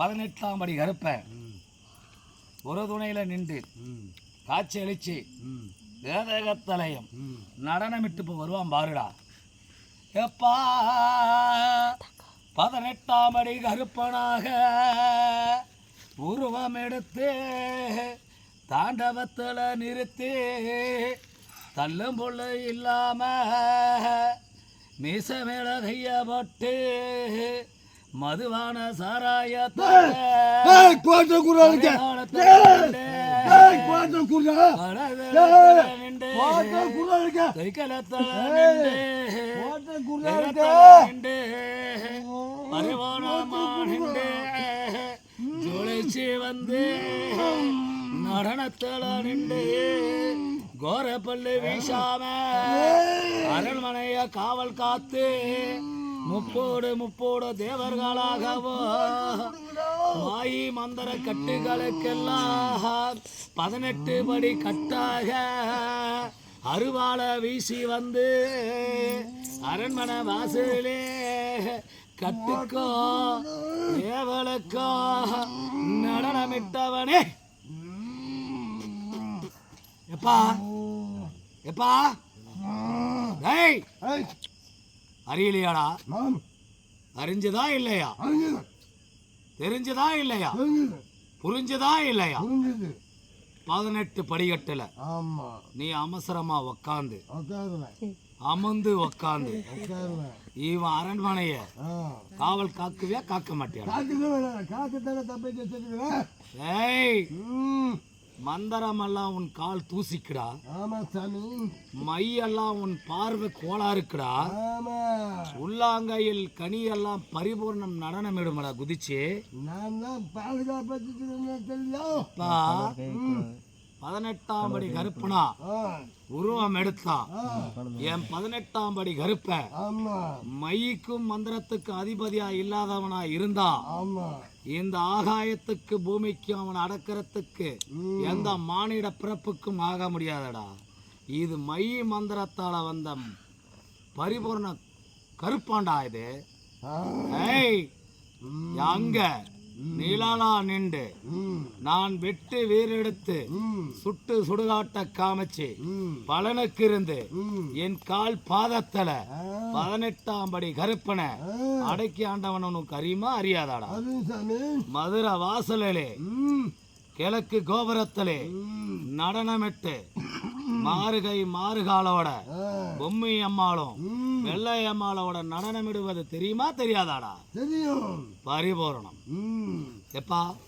பதினெட்டாம் படி கருப்பன் ஒரு துணையில் நின்று காட்சி அழிச்சு வேதகத்தலையும் நடனமிட்டு இப்போ வருவான் பாருடா. எப்பா பதினெட்டாம் அடி கருப்பனாக உருவம் எடுத்து தாண்டவத்தில் நிறுத்தி தள்ளும் புள்ள இல்லாம மீச மேல கைய மதுவான சாராயத்தை ஏய், கோட்டை குர்ரானுக்கு. ஏய், கோட்டை குர்ரா. கோட்டை குர்ரானுக்கு. கோட்டை குர்ரானுக்கு. ஜோலிச்சு வந்து நடனத்தல நின்று கோர பல்லு வீசாம அரண்மனைய காவல் காத்து முப்போடு முப்போடு தேவர்களாகவோ. மாயி மந்திர கட்டுகளுக்கெல்லாம் பதினெட்டு படி கட்டாக அருவாள வீசி வந்து அரண்மனை வாசலே கட்டுக்கோ தேவலுக்கோ நடனமிட்டவனே. எப்பா? எப்பா? அறியலையாடா? அறிஞ்சதா இல்லையா? தெரிஞ்சதா இல்லையா? புரிஞ்சதா இல்லையா. பதினெட்டு படிக்கட்டுல ஆமா. நீ அவசரமா உக்காந்து அமர்ந்து உக்காந்து இவன் அரண்மனைய. காவல் காக்குவியா காக்க மாட்டியா. ஏய் மந்தரமெல்லாம் உன் கால் தூசிக்குடா. ஆமா சாமி. மையெல்லாம் உன் பார்வை கோளாறுக்குடா. ஆமா. உள்ளாங்கையில் கனியெல்லாம் பரிபூர்ணம் நடனமிடுமடா குதிச்சு. நான் தான் பாதுகாப்பு பதினெட்டாம் படி கருப்பனா உருவம் எடுத்தான் என் பதினெட்டாம் படி கருப்ப. மைக்கும் மந்திரத்துக்கும் அதிபதியா இல்லாதவனா இருந்தா இந்த ஆகாயத்துக்கு பூமிக்கும் அவன் அடக்கிறதுக்கு. எந்த மானிட பிறப்புக்கும் ஆக முடியாதடா. இது மை மந்திரத்தால வந்த பரிபூர்ண கருப்பாண்டா இது. அங்க நீலாலா நின்று நான் வெட்டு வீரெடுத்து சுட்டு சுடுகாட்ட காமிச்சு பலனுக்கு இருந்து. என் கால் பாதத்துல பதினெட்டாம் படி கருப்பனை. அடக்கி ஆண்டவன் உனக்கு அறியுமா? அறியாதாடா. மதுரை வாசலிலே கிழக்கு கோபுரத்திலே நடனமிட்டு மாறுகை மாறுகாலோட பொம்மை அம்மாளும் ம், வெள்ளை அம்மாளோட நடனமிடுவது தெரியுமா தெரியாதாடா? தெரியும். பரிபூரணம். எப்பா?